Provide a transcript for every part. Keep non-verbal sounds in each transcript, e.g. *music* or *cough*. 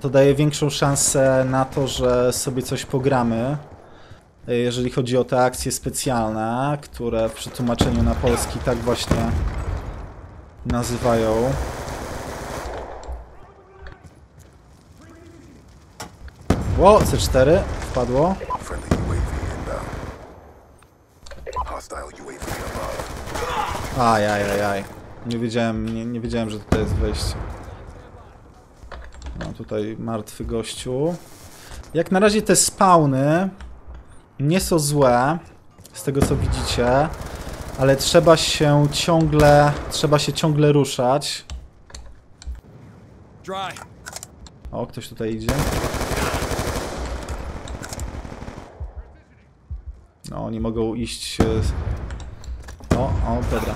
to daje większą szansę na to, że sobie coś pogramy. Jeżeli chodzi o te akcje specjalne, które w przetłumaczeniu na polski tak właśnie nazywają. Ło, C4 wpadło. Friendly UAV inbound. Hostile UAV above. Ajajajaj. Nie wiedziałem, nie, nie wiedziałem, że tutaj jest wejście. No tutaj martwy gościu. Jak na razie te spawny nie są złe, z tego co widzicie, ale trzeba się ciągle, trzeba się ciągle ruszać. O, ktoś tutaj idzie. No, oni mogą iść... e, O, o, dobra.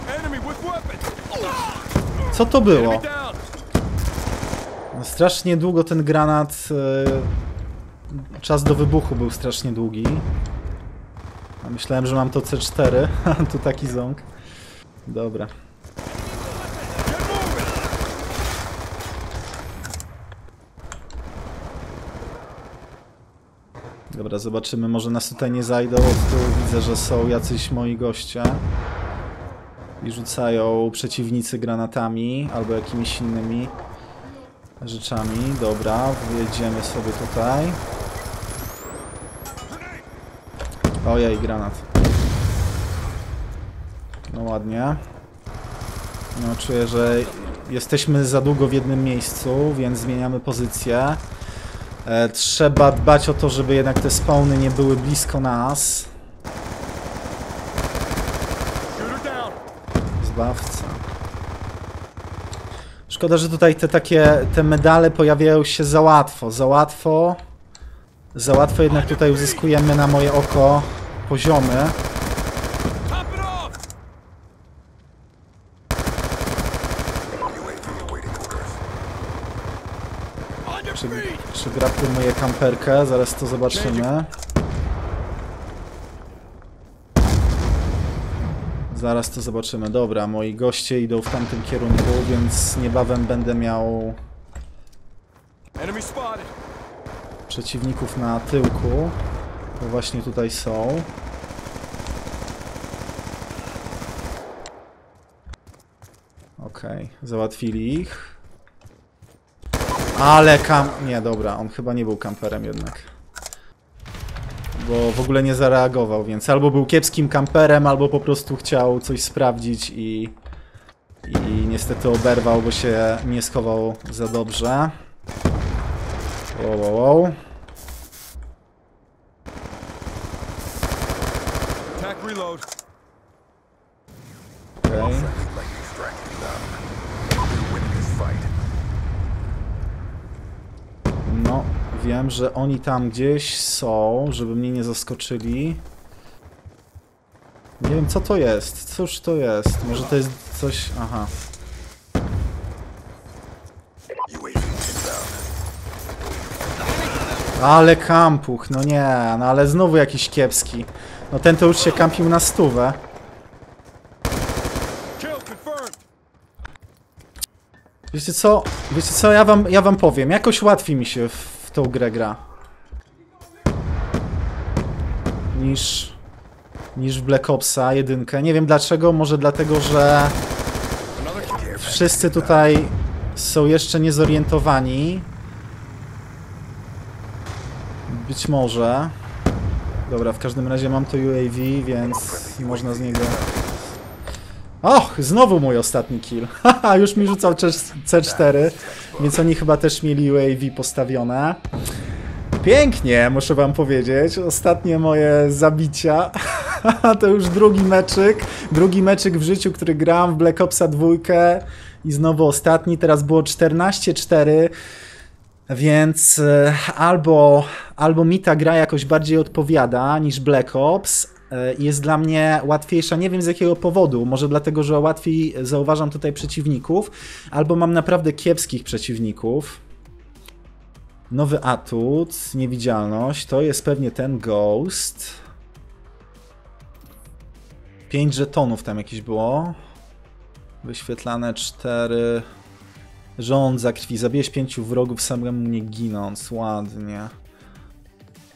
Co to było? Strasznie długo ten granat. e, Czas do wybuchu był strasznie długi. Myślałem, że mam to C4, *laughs* a tu taki ząg. Dobra. Dobra, zobaczymy. Może nas tutaj nie zajdą. Tyłu widzę, że są jacyś moi goście. I rzucają przeciwnicy granatami albo jakimiś innymi rzeczami. Dobra, wjedziemy sobie tutaj. Ojej, granat. No ładnie. No czuję, że jesteśmy za długo w jednym miejscu, więc zmieniamy pozycję. E, trzeba dbać o to, żeby jednak te spawny nie były blisko nas. Zbawca. Szkoda, że tutaj te takie, te medale pojawiają się za łatwo, za łatwo. Za łatwo jednak tutaj uzyskujemy na moje oko poziomy. Czy, czy filmuje kamperkę? Zaraz to zobaczymy. Zaraz to zobaczymy. Dobra, moi goście idą w tamtym kierunku, więc niebawem będę miał przeciwników na tyłku. Bo właśnie tutaj są. Okej, załatwili ich. Ale kam... Nie, dobra, on chyba nie był kamperem jednak. Bo w ogóle nie zareagował, więc albo był kiepskim kamperem, albo po prostu chciał coś sprawdzić i... I niestety oberwał, bo się nie schował za dobrze. Wow, wow, wow. Wiem, że oni tam gdzieś są, żeby mnie nie zaskoczyli. Nie wiem, co to jest. Cóż to jest? Może to jest coś... Aha. Ale kampuch, no nie, no ale znowu jakiś kiepski. No ten to już się kampił na stówę. Wiecie co? Wiecie co? Ja wam, ja wam powiem. Jakoś łatwiej mi się w tą grę gra. Niż... Niż w Black Opsa jedynkę. Nie wiem dlaczego, może dlatego, że... Wszyscy tutaj są jeszcze niezorientowani. Być może. Dobra, w każdym razie mam to UAV, więc można z niego... Och, znowu mój ostatni kill. *laughs* Haha, już mi rzucał C4, więc oni chyba też mieli UAV postawione. Pięknie, muszę wam powiedzieć. Ostatnie moje zabicia. *laughs* to już drugi meczyk. Drugi meczyk w życiu, który grałem w Black Opsa 2 i znowu ostatni. Teraz było 14-4. Więc e, albo, albo mi ta gra jakoś bardziej odpowiada niż Black Ops jest dla mnie łatwiejsza, nie wiem z jakiego powodu, może dlatego, że łatwiej zauważam tutaj przeciwników, albo mam naprawdę kiepskich przeciwników. Nowy atut, niewidzialność, to jest pewnie ten Ghost. 5 żetonów tam jakieś było. Wyświetlane 4. Żądza krwi. Zabijesz pięciu wrogów samemu nie ginąc. Ładnie.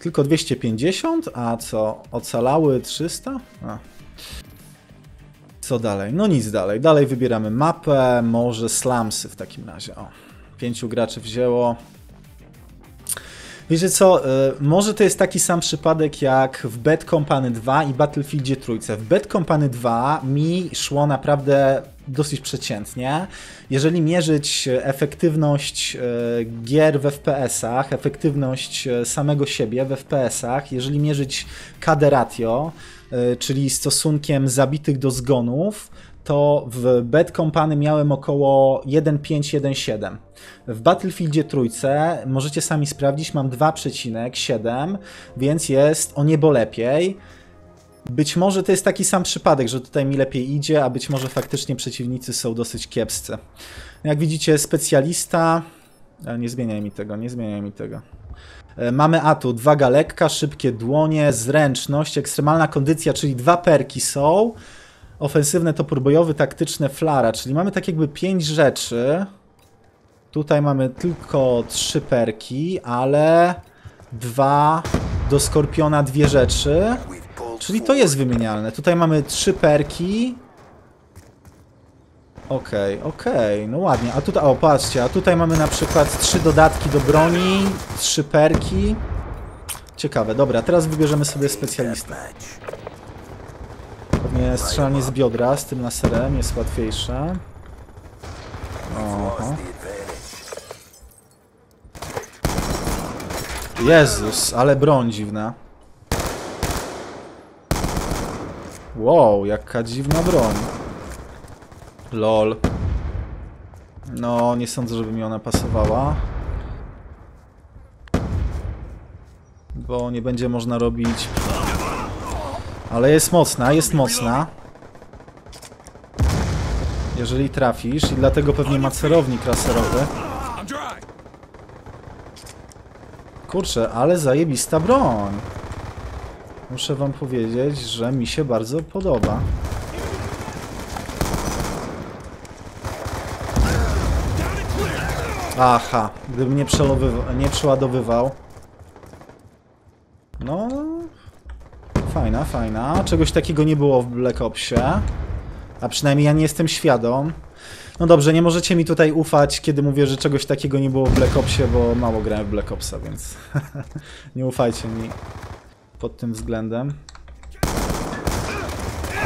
Tylko 250? A co? Ocalały 300? A. Co dalej? No nic dalej. Dalej wybieramy mapę, może slumsy w takim razie. O, pięciu graczy wzięło. Wiecie co, y, może to jest taki sam przypadek jak w Bad Company 2 i Battlefieldzie trójce. W Bad Company 2 mi szło naprawdę dosyć przeciętnie. Jeżeli mierzyć efektywność y, gier w FPS-ach, efektywność samego siebie w FPS-ach, jeżeli mierzyć KD ratio, czyli stosunkiem zabitych do zgonów, to w Bad Company miałem około 1,5-1,7. W Battlefieldzie trójce możecie sami sprawdzić, mam 2,7, więc jest o niebo lepiej. Być może to jest taki sam przypadek, że tutaj mi lepiej idzie, a być może faktycznie przeciwnicy są dosyć kiepscy. Jak widzicie, specjalista. Nie zmieniaj mi tego, nie zmieniaj mi tego. E, Mamy atut, waga lekka, szybkie dłonie, zręczność, ekstremalna kondycja, czyli dwa perki są. Ofensywne topór bojowy, taktyczne flara, czyli mamy tak jakby pięć rzeczy. Tutaj mamy tylko trzy perki, ale dwa do Skorpiona dwie rzeczy. Czyli to jest wymienialne. Tutaj mamy trzy perki. Okej, okej, no ładnie. A tutaj, o patrzcie, a tutaj mamy na przykład trzy dodatki do broni, trzy perki. Ciekawe, dobra, teraz wybierzemy sobie specjalistę. Pewnie strzelanie z biodra z tym laserem jest łatwiejsze. Oho. Jezus, ale broń dziwna. Wow, jaka dziwna broń. Lol. No, nie sądzę, żeby mi ona pasowała. Bo nie będzie można robić... Ale jest mocna, jest mocna. Jeżeli trafisz i dlatego pewnie ma celownik laserowy. Kurczę, ale zajebista broń. Muszę wam powiedzieć, że mi się bardzo podoba. Aha, gdybym nie, nie przeładowywał. No, fajna, fajna. Czegoś takiego nie było w Black Opsie. A przynajmniej ja nie jestem świadom. No dobrze, nie możecie mi tutaj ufać, kiedy mówię, że czegoś takiego nie było w Black Opsie, bo mało grałem w Black Opsa, więc *laughs* nie ufajcie mi pod tym względem.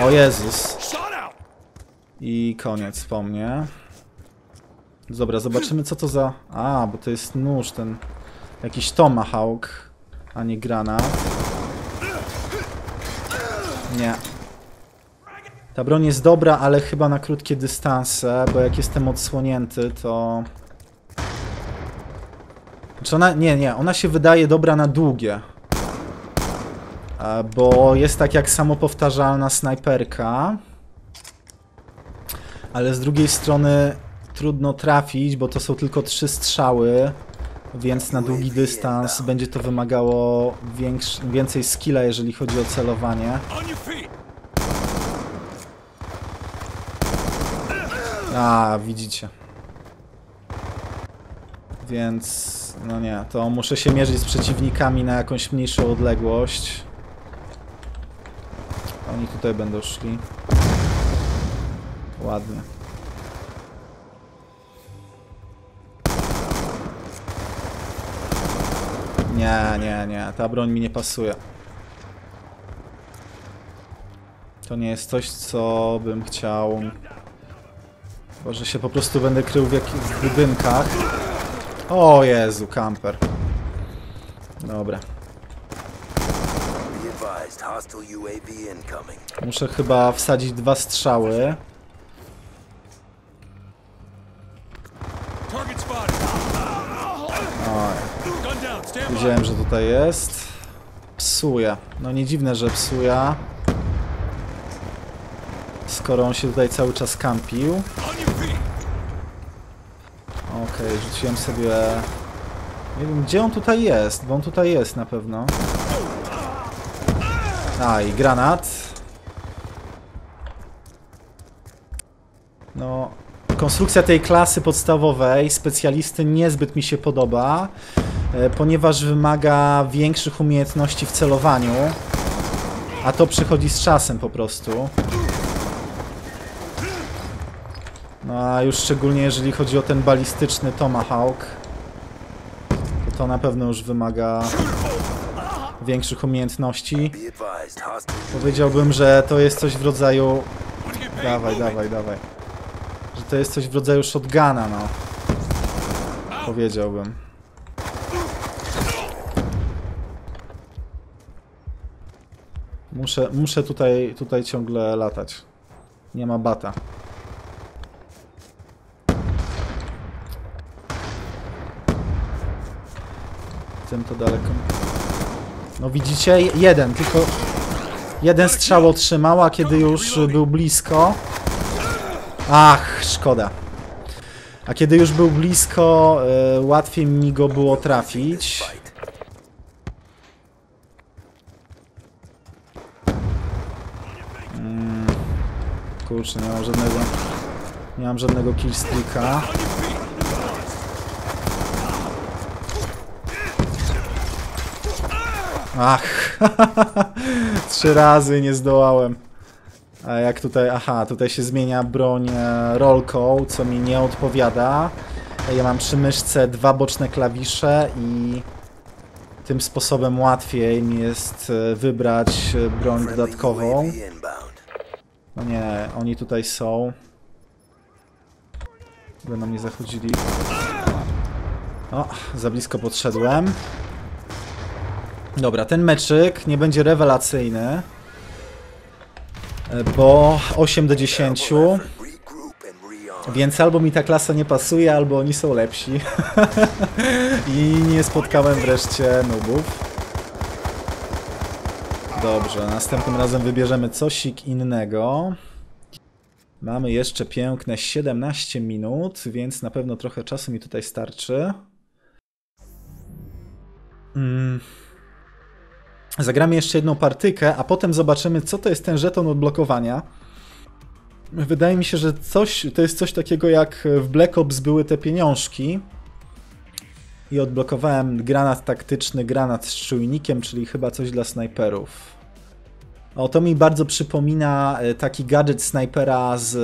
O Jezus. I koniec po mnie. Dobra, zobaczymy co to za... A, bo to jest nóż, ten... Jakiś tomahawk, a nie granat. Nie. Ta broń jest dobra, ale chyba na krótkie dystanse, bo jak jestem odsłonięty, to... Znaczy ona... Nie, nie, ona się wydaje dobra na długie. E, Bo jest tak jak samopowtarzalna snajperka. Ale z drugiej strony trudno trafić, bo to są tylko trzy strzały, więc na długi dystans będzie to wymagało więcej skilla, jeżeli chodzi o celowanie. A, widzicie. Więc, no nie, to muszę się mierzyć z przeciwnikami na jakąś mniejszą odległość. Oni tutaj będą szli. Ładnie. Nie, nie, nie, ta broń mi nie pasuje. To nie jest coś, co bym chciał Chyba, że się po prostu będę krył w, jak- w budynkach. O Jezu, kamper. Dobra. Muszę chyba wsadzić dwa strzały. Wiedziałem, że tutaj jest. Psuje. No nie dziwne, że psuje. Skoro on się tutaj cały czas kampił. Okej, rzuciłem sobie... Nie wiem, gdzie on tutaj jest, bo on tutaj jest na pewno. A, i granat. No, konstrukcja tej klasy podstawowej specjalisty niezbyt mi się podoba, ponieważ wymaga większych umiejętności w celowaniu, a to przychodzi z czasem po prostu. No a już szczególnie jeżeli chodzi o ten balistyczny Tomahawk, to to na pewno już wymaga większych umiejętności. Powiedziałbym, że to jest coś w rodzaju... Dawaj, dawaj, dawaj. Że to jest coś w rodzaju shotguna, no. Powiedziałbym. Muszę, muszę tutaj, tutaj ciągle latać. Nie ma bata. Tym to daleko. No widzicie? Jeden, tylko jeden strzał otrzymał, a kiedy już był blisko... Ach, szkoda. A kiedy już był blisko, e, łatwiej mi go było trafić. Kurczę, nie mam żadnego... Nie mam żadnego killstreaka. Ach, *laughs* trzy razy nie zdołałem. A jak tutaj, aha, tutaj się zmienia broń e, rolką, co mi nie odpowiada. Ja mam przy myszce dwa boczne klawisze i tym sposobem łatwiej mi jest e, wybrać e, broń dodatkową. No nie, oni tutaj są. Będą mnie zachodzili. O, za blisko podszedłem. Dobra, ten meczyk nie będzie rewelacyjny. e, Bo 8 do 10. Terrible effort. Regroup and rearm. Więc albo mi ta klasa nie pasuje, albo oni są lepsi. *laughs* I nie spotkałem wreszcie nubów. Dobrze, następnym razem wybierzemy cosik innego. Mamy jeszcze piękne 17 minut, więc na pewno trochę czasu mi tutaj starczy. Mm. Zagramy jeszcze jedną partykę, a potem zobaczymy, co to jest ten żeton odblokowania. Wydaje mi się, że coś, to jest coś takiego jak w Black Ops były te pieniążki. I odblokowałem granat taktyczny, granat z czujnikiem, czyli chyba coś dla snajperów. O, to mi bardzo przypomina e, taki gadżet snajpera z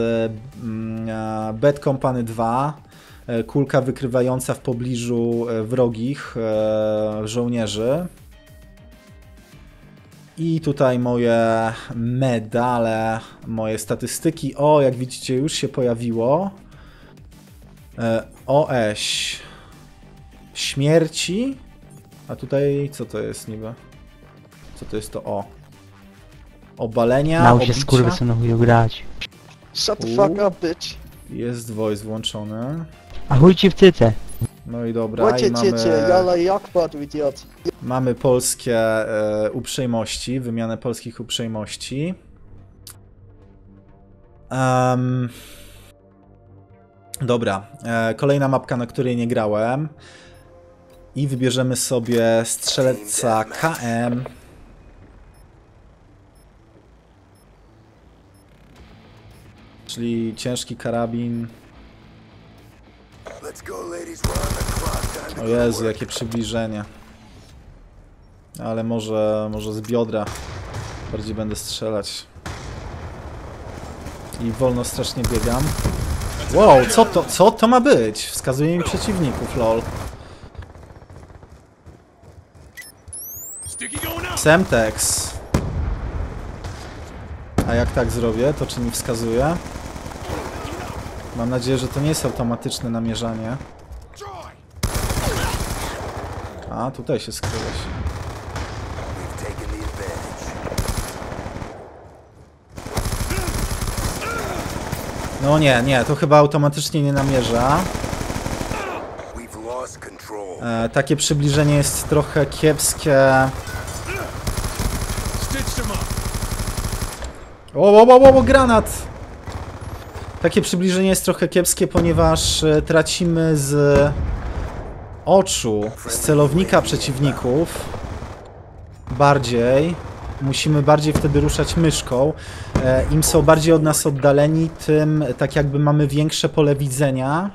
mm, Bad Company 2. e, Kulka wykrywająca w pobliżu e, wrogich żołnierzy. I tutaj moje medale, moje statystyki. O, jak widzicie, już się pojawiło. OŚ. Śmierci. A tutaj co to jest niby? Co to jest to O? Obalenia, Naucz się chuju grać. Shut the fuck up, bitch. Jest voice włączony. A chuj ci w cyce. No i dobra, i ciecie, mamy, jala idiot. mamy polskie e, uprzejmości, wymianę polskich uprzejmości. Em, dobra, e, kolejna mapka, na której nie grałem. I wybierzemy sobie strzelecca KM. Czyli ciężki karabin. O Jezu, jakie przybliżenie. Ale może, może z biodra bardziej będę strzelać. I wolno strasznie biegam. Wow, co to, co to ma być? Wskazuje mi przeciwników, lol. Semtex. A jak tak zrobię, to czy mi wskazuje? Mam nadzieję, że to nie jest automatyczne namierzanie. A, tutaj się skryłeś. No nie, nie, to chyba automatycznie nie namierza. E, takie przybliżenie jest trochę kiepskie. O, o, o, o, granat! Takie przybliżenie jest trochę kiepskie, ponieważ e, tracimy z oczu, z celownika przeciwników bardziej musimy bardziej wtedy ruszać myszką. E, Im są bardziej od nas oddaleni, tym tak jakby mamy większe pole widzenia